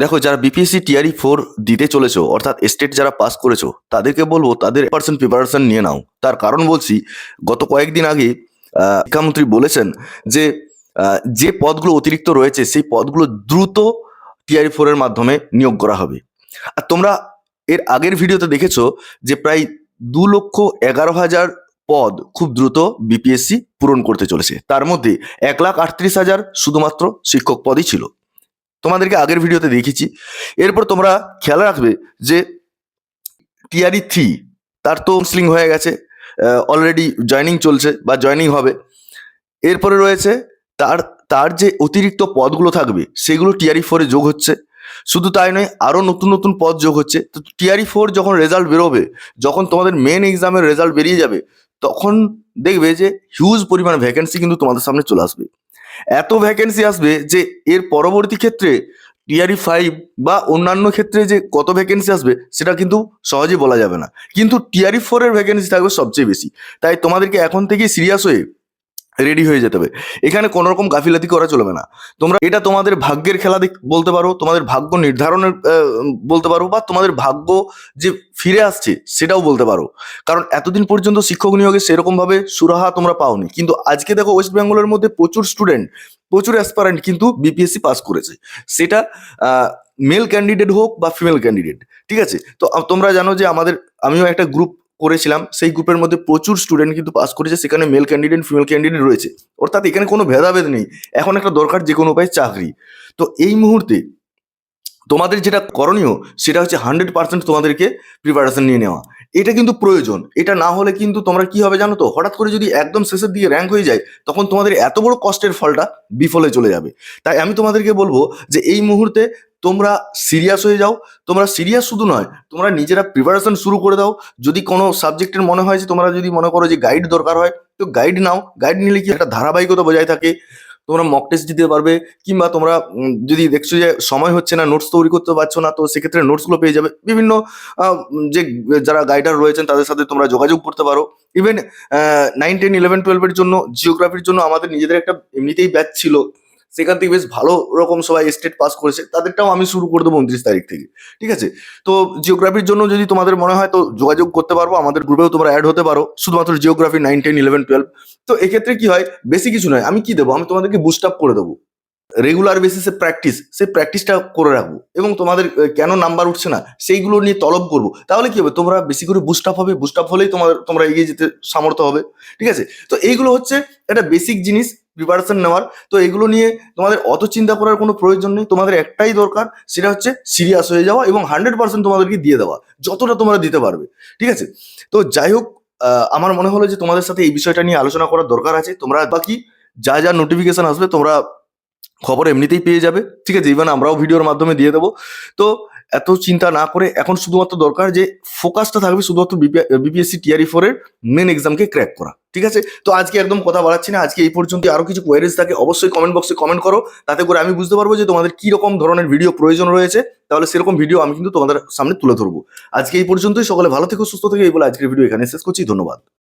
দেখো, যারা BPSC TRE four দিতে চলেছো, অর্থাৎ স্টেট যারা পাস করেছ, তাদেরকে বলব তাদের পার্সেন্ট প্রিপারেশন নিয়ে নাও। তার কারণ বলছি, গত কয়েকদিন আগে শিক্ষামন্ত্রী বলেছেন যে যে পদগুলো অতিরিক্ত রয়েছে, সেই পদগুলো দ্রুত টিআরই ফোরের মাধ্যমে নিয়োগ করা হবে। আর তোমরা এর আগের ভিডিওতে দেখেছ যে, প্রায় দু লক্ষ এগারো হাজার পদ খুব দ্রুত বিপিএসসি পূরণ করতে চলেছে। তার মধ্যে এক লাখ আটত্রিশ হাজার শুধুমাত্র শিক্ষক পদই ছিল। তোমাদেরকে আগের ভিডিওতে দেখেছি। এরপর তোমরা খেয়াল রাখবে যে টিআরই থ্রি তার তো কাউন্সিলিং হয়ে গেছে অলরেডি জয়নিং চলছে বা জয়নিং হবে। এরপরে রয়েছে তার তার যে অতিরিক্ত পদগুলো থাকবে, সেগুলো টিআরই ফোরে যোগ হচ্ছে। শুধু তাই নয় আরও নতুন নতুন পদ যোগ হচ্ছে। তো টিআরই ফোর যখন রেজাল্ট বেরোবে, যখন তোমাদের মেন এক্সামের রেজাল্ট বেরিয়ে যাবে, তখন দেখবে যে হিউজ পরিমাণ ভ্যাকেন্সি কিন্তু তোমাদের সামনে চলে আসবে। এত ভ্যাকেন্সি আসবে যে এর পরবর্তী ক্ষেত্রে টিআরই ফাইভ বা অন্যান্য ক্ষেত্রে যে কত ভ্যাকেন্সি আসবে, সেটা কিন্তু সহজেই বলা যাবে না। কিন্তু টিআরই ফোরের ভ্যাকেন্সি থাকবে সবচেয়ে বেশি। তাই তোমাদেরকে এখন থেকেই সিরিয়াস হয়ে রেডি হয়ে যেতে হবে। এখানে কোনো রকম গাফিলাতি করা চলবে না। তোমরা এটা তোমাদের ভাগ্যের খেলা বলতে পারো, তোমাদের ভাগ্য নির্ধারণের বলতে পারো বা তোমাদের ভাগ্য যে ফিরে আসছে সেটাও বলতে পারো। কারণ এতদিন পর্যন্ত শিক্ষক নিয়োগে সেরকমভাবে সুরাহা তোমরা পাওনি। কিন্তু আজকে দেখো ওয়েস্ট বেঙ্গলের মধ্যে প্রচুর স্টুডেন্ট প্রচুর অ্যাসপারেন্ট কিন্তু বিপিএসসি পাস করেছে। সেটা মেল ক্যান্ডিডেট হোক বা ফিমেল ক্যান্ডিডেট ঠিক আছে? তো তোমরা জানো যে আমাদের, আমিও একটা গ্রুপ করেছিলাম, সেই গ্রুপের মধ্যে প্রচুর স্টুডেন্ট কিন্তু পাস করেছে, সেখানে মেল ক্যান্ডিডেট ফিমেল ক্যান্ডিডেট রয়েছে। অর্থাৎ এখানে কোনো ভেদাভেদ নেই। এখন একটা দরকার যে কোনো উপায় চাকরি। তো এই মুহূর্তে তোমাদের যেটা করণীয়, সেটা হচ্ছে হান্ড্রেড পার্সেন্ট তোমাদেরকে প্রিপারেশন নিয়ে নেওয়া। এটা কিন্তু প্রয়োজন। এটা না হলে কিন্তু তোমরা কি হবে জানো তো? হঠাৎ করে যদি একদম শেষের দিকে র্যাঙ্ক হয়ে যায়, তখন তোমাদের এত বড় কষ্টের ফলটা বিফলে চলে যাবে। তাই আমি তোমাদেরকে বলব যে এই মুহূর্তে তোমরা সিরিয়াস হয়ে যাও, তোমরা সিরিয়াস শুধু নয়, তোমরা নিজেরা প্রিপারেশন শুরু করে দাও। যদি কোনো সাবজেক্টের মনে হয় যে তোমরা যদি মনে করো যে গাইড দরকার হয়, তো গাইড নাও। গাইড নিলে কি একটা ধারাবাহিকতা বজায় থাকে। তোমরা মক টেস্ট দিতে পারবে, কিংবা তোমরা যদি দেখছ যে সময় হচ্ছে না নোটস তৈরি করতে পারছ না, তো সেক্ষেত্রে নোটসগুলো পেয়ে যাবে। বিভিন্ন যে যারা গাইডার রয়েছেন, তাদের সাথে তোমরা যোগাযোগ করতে পারো। ইভেন নাইন টেন ইলেভেন টুয়েলভের জন্য জিওগ্রাফির জন্য আমাদের নিজেদের একটা এমনিতেই ব্যাচ ছিল। সেখান থেকে বেশ ভালো রকম সবাই স্টেট পাস করেছে। তাদেরটাও আমি শুরু করে দেবো উনত্রিশ তারিখ থেকে, ঠিক আছে? তো জিওগ্রাফির জন্য যদি তোমাদের মনে হয়, তো যোগাযোগ করতে পারব। আমাদের গ্রুপেও তোমরা অ্যাড হতে পারো। শুধুমাত্র geography nine ten eleven twelve তো এক্ষেত্রে কি হয়? বেশি কিছু নয়। আমি কি দেবো? আমি তোমাদেরকে বুস্ট আপ করে দেবো। রেগুলার বেসিসে প্র্যাকটিস সেই প্র্যাকটিসটা করে রাখব। এবং তোমাদের কেন নাম্বার উঠছে না, সেইগুলো নিয়ে তলব করব। তাহলে কি হবে? তোমরা বেশি করে বুস্ট আপ হবে। বুস্ট আপ হলেই তোমার তোমরা এগিয়ে যেতে সামর্থ্য হবে। ঠিক আছে? তো এইগুলো হচ্ছে একটা বেসিক জিনিস। প্রিপারেশন নেওয়ার। তো এগুলো নিয়ে তোমাদের অত চিন্তা করার কোনো প্রয়োজন নেই। তোমাদের একটাই দরকার, সেটা হচ্ছে সিরিয়াস হয়ে যাওয়া এবং হান্ড্রেড পার্সেন্ট তোমাদেরকে দিয়ে দেওয়া। যতটা তোমরা দিতে পারবে। ঠিক আছে? তো যাই হোক আমার মনে হলো যে তোমাদের সাথে এই বিষয়টা নিয়ে আলোচনা করার দরকার আছে। তোমরা বাকি যা যা নোটিফিকেশন আসবে তোমরা খবর এমনিতেই পেয়ে যাবে। ঠিক আছে? ইভেন আমরাও ভিডিওর মাধ্যমে দিয়ে দেবো। তো এত চিন্তা না করে এখন শুধুমাত্র দরকার যে ফোকাসটা থাকবে শুধুমাত্র বিপিএসসি টিআরই ফোরের মেন এক্সামকে ক্র্যাক করা, ঠিক আছে? তো আজকে একদম কথা বাড়াচ্ছি না, আজকে এই পর্যন্ত আরও কিছু কোয়ারিজ থাকে অবশ্যই কমেন্ট বক্সে কমেন্ট করো, তাতে করে আমি বুঝতে পারব যে তোমাদের কি রকম ধরনের ভিডিও প্রয়োজন রয়েছে, তাহলে সেরকম ভিডিও আমি কিন্তু তোমাদের সামনে তুলে ধরবো। আজকে এই পর্যন্তই, সকলে ভালো থেকো, সুস্থ থেকে, এই বলে আজকের ভিডিও এখানে শেষ করছি, ধন্যবাদ।